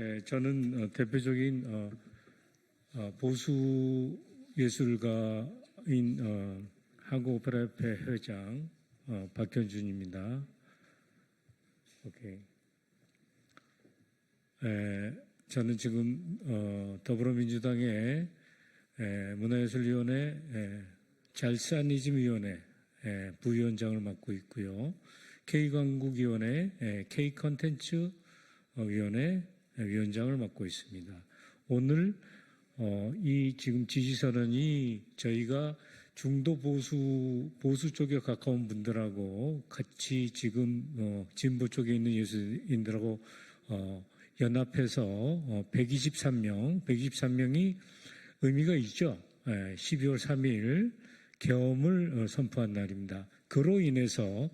예, 저는 어, 대표적인 어, 어, 보수 예술가인 어, 한국오페라협회 회장 어, 박현준입니다. 오케이. 에, 저는 지금 어, 더불어민주당의 에, 문화예술위원회 에, 잘사니즘위원회 에, 부위원장을 맡고 있고요. K광국위원회 에, K컨텐츠 어, 위원회 위원장을 맡고 있습니다. 오늘 어, 이 지금 지지선언이 저희가 중도 보수 보수 쪽에 가까운 분들하고 같이 지금 어, 진보 쪽에 있는 예술인들하고 어, 연합해서 어, 123명, 123명이 의미가 있죠. 예, 12월 3일 계엄을 어, 선포한 날입니다. 그로 인해서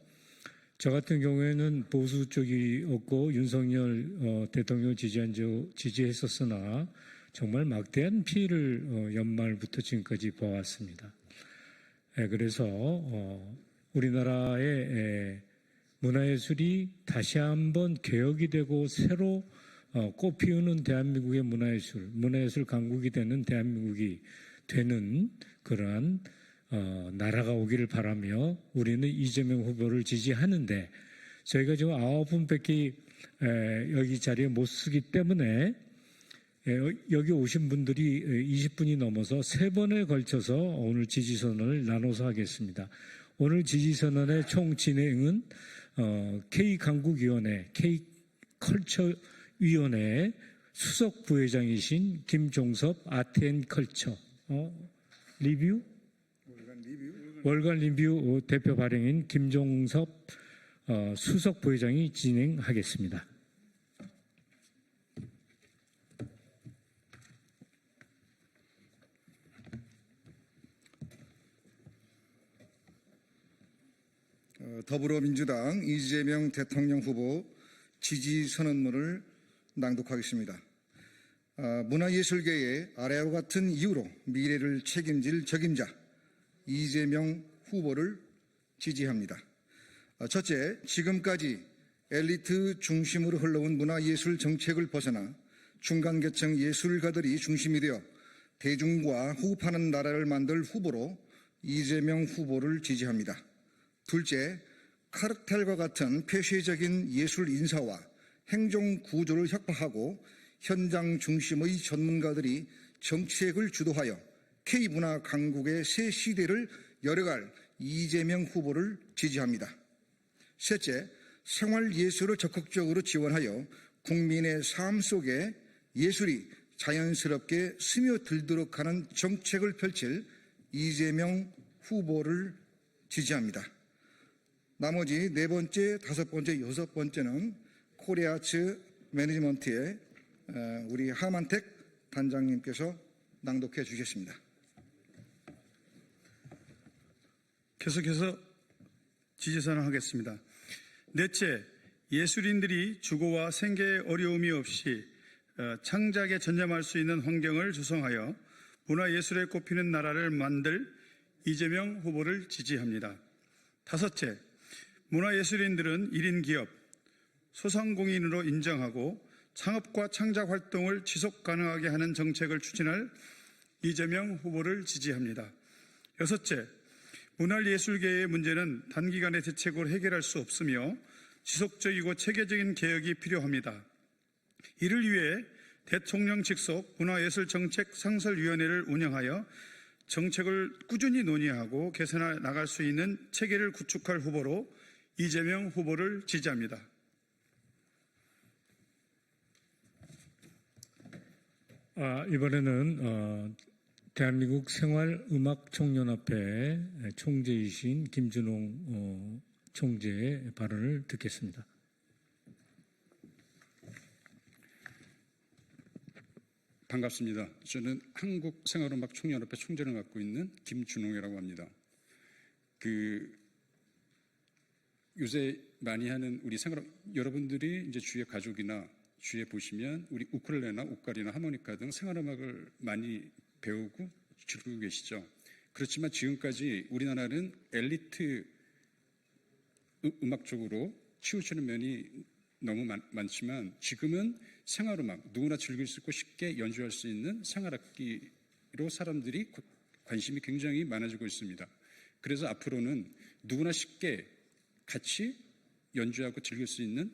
저 같은 경우에는 보수 쪽이 없고 윤석열 어, 대통령 지지한 저, 지지했었으나 정말 막대한 피해를 어, 연말부터 지금까지 봐왔습니다. 예, 그래서 어, 우리나라의 예, 문화예술이 다시 한번 개혁이 되고 새로 어, 꽃피우는 대한민국의 문화예술, 문화예술 강국이 되는 대한민국이 되는 그러한 어, 나라가 오기를 바라며 우리는 이재명 후보를 지지하는데 저희가 지금 아홉 분밖에 에, 여기 자리에 못 쓰기 때문에 에, 여기 오신 분들이 20분이 넘어서 세 번에 걸쳐서 오늘 지지선언을 나눠서 하겠습니다. 오늘 지지선언의 총 진행은 어, K 강국위원회, K 컬처위원회 수석 부회장이신 김종섭 아트앤컬처 어, 리뷰 월간 리뷰 대표 발행인 김종섭 어, 수석 부회장이 진행하겠습니다. 어, 더불어민주당 이재명 대통령 후보 지지 선언문을 낭독하겠습니다. 아, 문화예술계의 아래와 같은 이유로 미래를 책임질 적임자 이재명 후보를 지지합니다. 아, 첫째, 지금까지 엘리트 중심으로 흘러온 문화예술 정책을 벗어나 중간계층 예술가들이 중심이 되어 대중과 호흡하는 나라를 만들 후보로 이재명 후보를 지지합니다. 둘째, 카르텔과 같은 폐쇄적인 예술 인사와 행정 구조를 혁파하고 현장 중심의 전문가들이 정책을 주도하여 K문화 강국의 새 시대를 열어갈 이재명 후보를 지지합니다. 셋째, 생활 예술을 적극적으로 지원하여 국민의 삶 속에 예술이 자연스럽게 스며들도록 하는 정책을 펼칠 이재명 후보를 지지합니다. 나머지 네 번째, 다섯 번째, 여섯 번째는 코리아츠 매니지먼트의 어, 우리 하만택 단장님께서 낭독해 주셨습니다. 계속해서 지지선을 하겠습니다. 넷째, 예술인들이 주거와 생계에 어려움이 없이 어, 창작에 전념할 수 있는 환경을 조성하여 문화예술에 꼽히는 나라를 만들 이재명 후보를 지지합니다. 다섯째, 문화예술인들은 1인 기업, 소상공인으로 인정하고 창업과 창작 활동을 지속 가능하게 하는 정책을 추진할 이재명 후보를 지지합니다. 여섯째, 문화예술계의 문제는 단기간의 대책으로 해결할 수 없으며 지속적이고 체계적인 개혁이 필요합니다. 이를 위해 대통령 직속 문화예술정책 상설위원회를 운영하여 정책을 꾸준히 논의하고 개선해 나갈 수 있는 체계를 구축할 후보로 이재명 후보를 지지합니다. 아, 이번에는 어, 대한민국 생활음악총연합회 총재이신 김준홍 어, 총재의 발언을 듣겠습니다. 반갑습니다. 저는 한국생활음악총연합회 총재를 맡고 있는 김준홍이라고 합니다. 그 요새 많이 하는 우리 생활 여러분들이 이제 주위의 가족이나 주위에 보시면 우리 우쿨렐레나 옥가리나 하모니카 등 생활음악을 많이 배우고 즐기고 계시죠. 그렇지만 지금까지 우리나라는 엘리트 음- 음악 쪽으로 치우치는 면이 너무 많, 많지만 지금은 생활음악 누구나 즐길 수 있고 쉽게 연주할 수 있는 생활악기로 사람들이 고- 관심이 굉장히 많아지고 있습니다. 그래서 앞으로는 누구나 쉽게 같이 연주하고 즐길 수 있는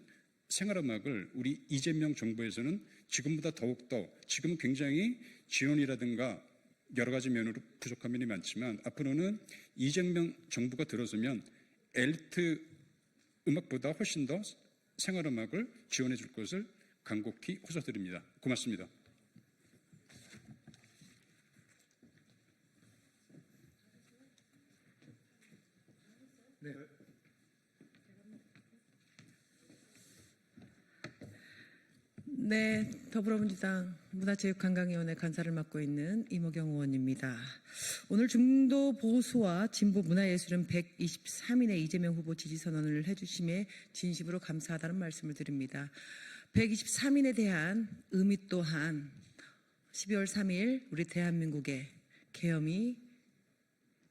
생활음악을 우리 이재명 정부에서는 지금보다 더욱더 지금은 굉장히 지원이라든가 여러 가지 면으로 부족한 면이 많지만 앞으로는 이재명 정부가 들어서면 엘트 음악보다 훨씬 더 생활음악을 지원해 줄 것을 간곡히 호소드립니다. 고맙습니다. 네, 더불어민주당 문화체육관광위원회 간사를 맡고 있는 이모경 의원입니다. 오늘 중도 보수와 진보 문화예술은 123인의 이재명 후보 지지 선언을 해주심에 진심으로 감사하다는 말씀을 드립니다. 123인에 대한 의미 또한 12월 3일 우리 대한민국의 계엄이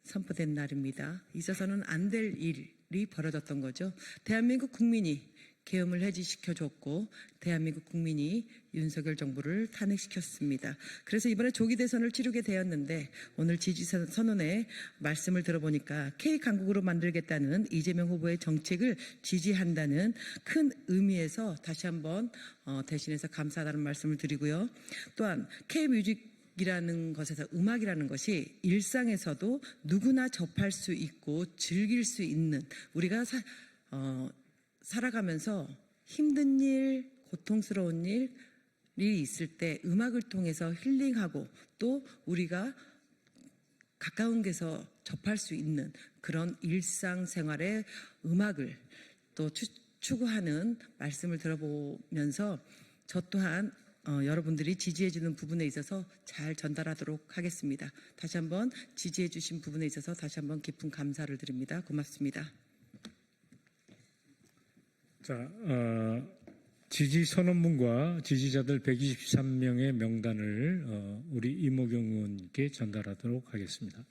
선포된 날입니다. 있어서는 안 될 일이 벌어졌던 거죠. 대한민국 국민이 계엄을 해지시켜줬고 대한민국 국민이 윤석열 정부를 탄핵시켰습니다. 그래서 이번에 조기 대선을 치르게 되었는데 오늘 지지 선- 선언에 말씀을 들어보니까 K 강국으로 만들겠다는 이재명 후보의 정책을 지지한다는 큰 의미에서 다시 한번 어, 대신해서 감사하다는 말씀을 드리고요. 또한 K 뮤직 이라는 것에서 음악이라는 것이 일상에서도 누구나 접할 수 있고 즐길 수 있는 우리가 사- 어, 살아가면서 힘든 일, 고통스러운 일이 있을 때 음악을 통해서 힐링하고 또 우리가 가까운 데서 접할 수 있는 그런 일상생활의 음악을 또 추, 추구하는 말씀을 들어보면서 저 또한 어, 여러분들이 지지해주는 부분에 있어서 잘 전달하도록 하겠습니다. 다시 한번 지지해주신 부분에 있어서 다시 한번 깊은 감사를 드립니다. 고맙습니다. 자, 어, 지지 선언문과 지지자들 123명의 명단을 어, 우리 이모경 의원께 전달하도록 하겠습니다.